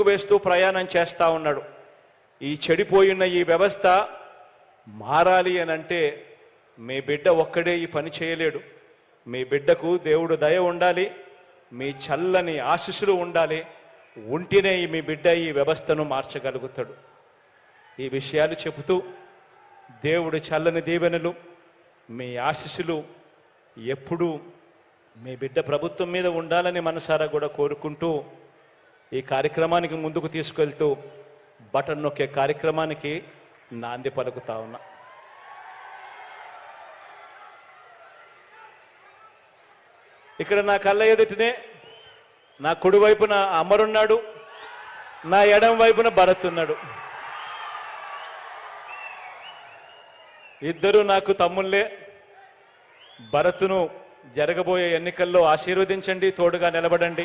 వేస్తూ ప్రయాణం చేస్తూ ఉన్నాడు. ఈ చెడిపోయిన ఈ వ్యవస్థ మారాలి అని అంటే మీ బిడ్డ ఒక్కడే ఈ పని చేయలేడు. మీ బిడ్డకు దేవుడు దయ ఉండాలి మీ చల్లని ఆశీస్సులు ఉండాలి ఉంటేనే ఈ మీ బిడ్డ ఈ వ్యవస్థను మార్చగలుగుతాడు. ఈ విషయాలు చెబుతూ దేవుడు చల్లని దీవెనలు మీ ఆశీస్సులు ఎప్పుడూ మీ బిడ్డ ప్రభుత్వం మీద ఉండాలని మనసారా కూడా కోరుకుంటూ ఈ కార్యక్రమానికి ముందుకు తీసుకెళ్తూ బటన్ నొక్కే కార్యక్రమానికి నాంది పలుకుతా ఉన్నా. ఇక్కడ నా కళ్ళ ఎదుటినే నా కుడి వైపున అమరున్నాడు నా ఎడం వైపున భరత్ ఉన్నాడు ఇద్దరు నాకు తమ్ముళ్ళే. భరత్ను జరగబోయే ఎన్నికల్లో ఆశీర్వదించండి తోడుగా నిలబడండి.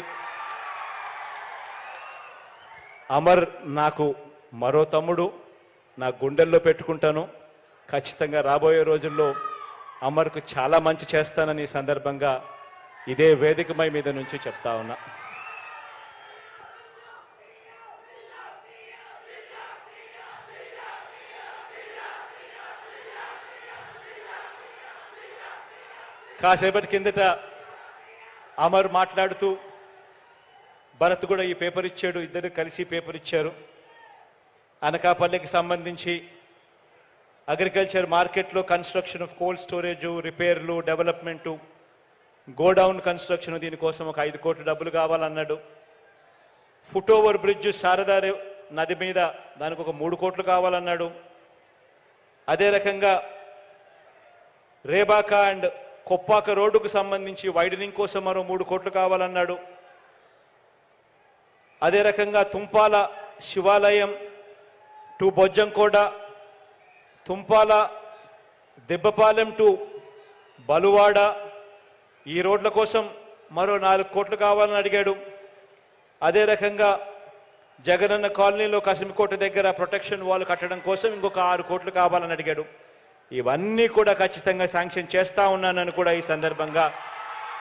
అమర్ నాకు మరో తమ్ముడు నా గుండెల్లో పెట్టుకుంటాను. ఖచ్చితంగా రాబోయే రోజుల్లో అమర్కు చాలా మంచి చేస్తానని ఈ సందర్భంగా ఇదే వేదికమై మీద నుంచి చెప్తా ఉన్నా. కాసేపటి కిందట అమర్ మాట్లాడుతూ భరత్ కూడా ఈ పేపర్ ఇచ్చాడు ఇద్దరు కలిసి పేపర్ ఇచ్చారు. అనకాపల్లికి సంబంధించి అగ్రికల్చర్ మార్కెట్లో కన్స్ట్రక్షన్ ఆఫ్ కోల్డ్ స్టోరేజ్ రిపేర్లు డెవలప్మెంటు గోడౌన్ కన్స్ట్రక్షన్ దీనికోసం ఒక ఐదు కోట్ల డబ్బులు కావాలన్నాడు. ఫుట్ ఓవర్ బ్రిడ్జ్ శారదారి నది మీద దానికి ఒక మూడు కోట్లు కావాలన్నాడు. అదే రకంగా రేబాక అండ్ కొప్పాక రోడ్డుకు సంబంధించి వైడనింగ్ కోసం మరో మూడు కోట్లు కావాలన్నాడు. అదే రకంగా తుంపాల శివాలయం టు బొజ్జంకోట తుంపాల దెబ్బపాలెం టు బలువాడ. ఈ రోడ్ల కోసం మరో నాలుగు కోట్లు కావాలని అడిగాడు. అదే రకంగా జగనన్న కాలనీలో కసిమికోట దగ్గర ప్రొటెక్షన్ వాల్ కట్టడం కోసం ఇంకొక ఆరు కోట్లు కావాలని అడిగాడు. ఇవన్నీ కూడా ఖచ్చితంగా శాంక్షన్ చేస్తా ఉన్నానని కూడా ఈ సందర్భంగా